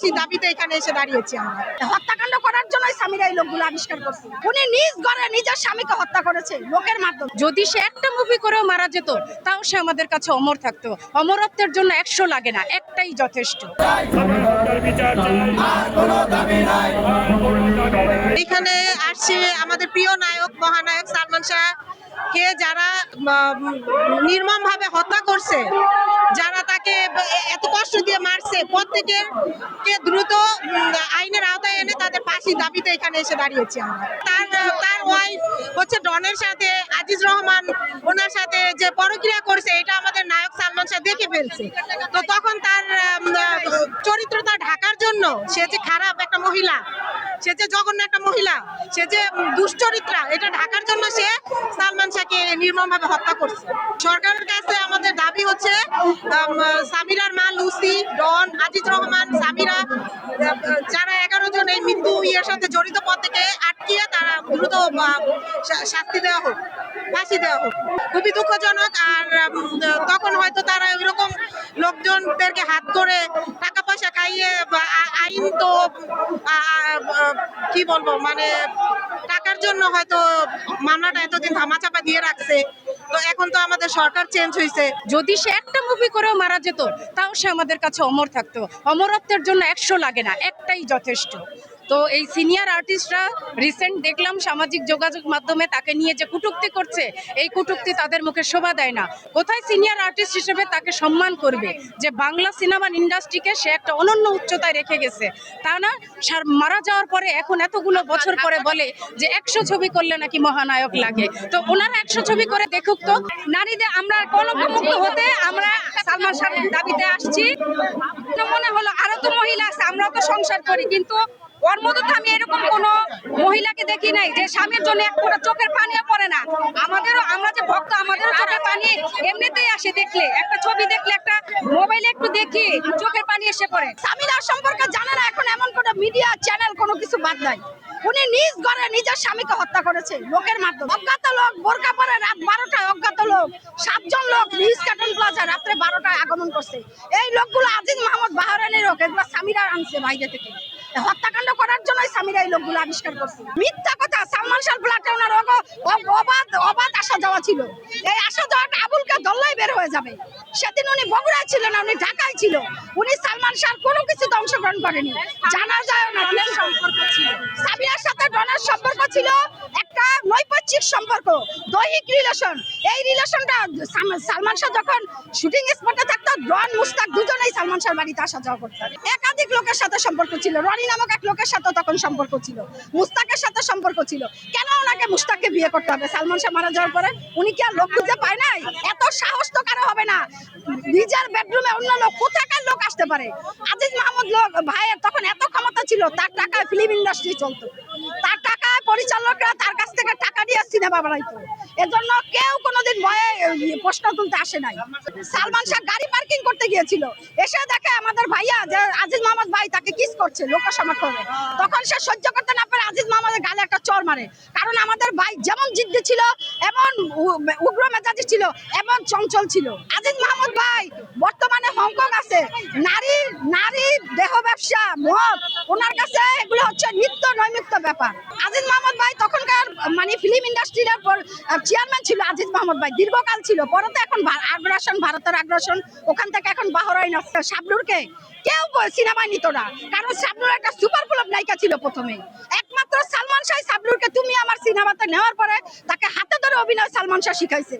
ফাঁসির দাবিতে এখানে এসে দাঁড়িয়েছি আমরা। হত্যাকাণ্ড করার জন্যই স্বামীরা এই লোকগুলো আবিষ্কার করছে। উনি নিজ ঘরে নিজের স্বামীকে হত্যা করেছে লোকের মাধ্যমে। যদি সে একটা মুভি করেও মারা যেত তাও সে আমাদের কাছে অমর থাকতো। অমরত্বের জন্য একশো লাগে না একটাই যথেষ্ট। এখানে আসছে আমাদের প্রিয় নায়ক মহানায়ক সালমান শাহ। কে যারা নির্মম ভাবে হত্যা করছে, যারা তাকে এত কষ্ট দিয়ে মারছে প্রত্যেকের কে দ্রুত আইনের আওতায় এনে তাদের ফাঁসির দাবিতে এখানে এসে দাঁড়িয়েছি আমরা। তার তার ওয়াইফ হচ্ছে ডনের সাথে, আজিজ রহমান, ওনার সাথে যে পরক্রিয়া করছে, এটা আমাদের নায়ক সালমান শাহ দেখে ফেলছে। তো তখন তার জন্য সে যে খারাপ একটা মহিলা, সে যে জঘন্য একটা মহিলা, সে যে দুশ্চরিত্রা, এটা ঢাকার জন্য সে সালমান শাহকে নির্মমভাবে হত্যা করছে। সরকারের কাছে আমাদের দাবি হচ্ছে সামিরার মা লুসি, ডন, আজিজ রহমান, সামিরা যারা এগারো জন এই মৃত্যু ইয়ের সাথে জড়িত পদ থেকে আটকিয়ে তারা দ্রুত শাস্তি দেওয়া হোক, ফাঁসি দেওয়া হোক। খুবই দুঃখজনক, আর তখন হয়তো তারা ওইরকম লোকজনদেরকে হাত করে টাকা তো কি বলব মানে টাকার জন্য হয়তো মামলাটা এতদিন ধামাচাপা দিয়ে রাখছে। তো এখন তো আমাদের সরকার চেঞ্জ হয়েছে যদি সে একটা মুভি করেও মারা যেত, তাও সে আমাদের কাছে অমর থাকতো। অমরত্বের জন্য একশো লাগে না, একটাই যথেষ্ট। তো এই সিনিয়র আর্টিস্টরা রিসেন্ট দেখলাম সামাজিক যোগাযোগ মাধ্যমে তাকে নিয়ে যে কুটুক্তি করছে, এই কুটুক্তি তাদের মুখে শোভা দেয় না। কোথায় সিনিয়র আর্টিস্ট হিসেবে তাকে সম্মান করবে? যে বাংলা সিনেমা ইন্ডাস্ট্রিকে সে একটা অনন্য উচ্চতায় রেখে গেছে। তা না, সার মারা যাওয়ার পরে এখন এতগুলো বছর পরে বলে যে একশো ছবি করলে নাকি মহানায়ক লাগে। তো ওনারা একশো ছবি করে দেখুক তো। নারীদের আমরা কলঙ্কমুক্ত হতে আমরা সালমান শাহের দাবিতে আসছি। মনে হলো আরও তো মহিলা আছে আমরা তো সংসার করি, কিন্তু ওর মধ্যে তো আমি এরকম কোন মহিলাকে দেখি নাই, যে স্বামীর জন্য এক ফোঁটা চোখের পানিও পড়ে না। আমাদেরও, আমরা যে ভক্ত আমাদেরও চোখের পানি এমনিতেই আসে দেখলে। একটা ছবি দেখলে, একটা মোবাইলে একটু দেখি, চোখের পানি এসে পড়ে। স্বামীরা সম্পর্কে জানে না, এখন এমন কোনো মিডিয়া চ্যানেল কোনো কিছু বাদ নাই। উনি নিজ ঘরে নিজের স্বামীকে হত্যা করেছে, লোকের মাধ্যমে। অজ্ঞাত লোক, বোরকা পরে রাত বারোটায় অজ্ঞাত লোক, সাতজন লোক নিজ কাটন প্লাজা রাত্রে বারোটায় আগমন করছে। এই লোকগুলো আজিজ মোহাম্মদ বাহারানের লোক, এগুলো স্বামীরা আনছে বাইরে থেকে। হত্যাকাণ্ড করার জন্যই স্বামীরা এই লোকগুলো আবিষ্কার করছে। মিথ্যা কথা, সালমান শাহ ফ্ল্যাটে ওনার অবাধ অবাধ আসা যাওয়া ছিল। এই আসা যাওয়াটা আবুলকে দল্লাই বের হয়ে যাবে। সেদিন উনি বগুড়ায় ছিল না, উনি ঢাকায় ছিল। উনি সালমান শাহ কোনো কিছুতে অংশগ্রহণ করেনি। জানা যায় না সম্পর্ক ছিল। সাবিয়ার সাথে ডনের সম্পর্ক ছিল। নৈপক্ষিক সম্পর্ক, দৈহিক রিলেশন এই রিলেশনটা সালমান শাহ যখন শুটিং স্পটে থাকতো ডন মুস্তাক দুজনেই সালমান শাহর বাড়িতে আসা যাওয়া করতেন একাধিক লোকের সাথে সম্পর্ক ছিল। রনি নামক এক লোকের সাথে তখন সম্পর্ক ছিল। মুস্তাকের সাথে সম্পর্ক ছিল। কেন ওনাকে মুস্তাককে বিয়ে করতে হবে? সালমান শাহ মারা যাওয়ার পরে উনি কি আর লোক খুঁজে পায় নাই? এত সাহস তো কারও হবে না। নিজের বেডরুমে অন্য লোক কোথাকার লোক আসতে পারে? আজিজ মাহমুদ লোক, ভাইয়ের তখন এত ক্ষমতা ছিল, তার টাকায় ফিল্ম ইন্ডাস্ট্রি চলতো। তার পরিচালকরা তার কাছ থেকে টাকা দিয়ে সিনেমা বানাইতো। এজন্য কেউ কোনোদিন ভয়ে প্রশ্ন তুলতে আসে নাই। সালমান শাহ গাড়ি পার্কিং করতে গিয়েছিল। এসে দেখে আমাদের ভাইয়া যে আজিজ মোহাম্মদ ভাই তাকে কিস করছে লোক সমর্থনে তখন সে সহ্য করতে না পারে আজিজ মোহাম্মদের গালে একটা চর মারে। কারণ আমাদের ভাই যেমন জিদ্দি ছিল, এমন উগ্র মেজাজি ছিল, এমন চঞ্চল ছিল। আজিজ মাহমুদ ভাই বর্তমানে হংকং আছে। নারী নারী দেহ ব্যবসা, মদ, ওনার কাছে এগুলো হচ্ছে নিত্য নৈমিত্য ব্যাপার। আজিজ মাহমুদ ভাই তখনকার মানে ফিল্ম ইন্ডাস্ট্রির চেয়ারম্যান ছিল আজিজ মাহমুদ ভাই, দীর্ঘকাল ছিল। পরে তো এখন আগ্রাসন, ভারতের আগ্রাসন, ওখান থেকে এখন বাহরাইন আসছে শাবনুরকে কেউ সিনেমায় নিত না। কারণ শাবনুর একটা সুপার ফ্লপ নায়িকা ছিল প্রথমে। একমাত্র সালমান শাহ শাবনুরকে তুমি আমার সিনেমাতে নেওয়ার পরে তাকে হাতে ধরে অভিনয় সালমান শাহ শিখাইছে।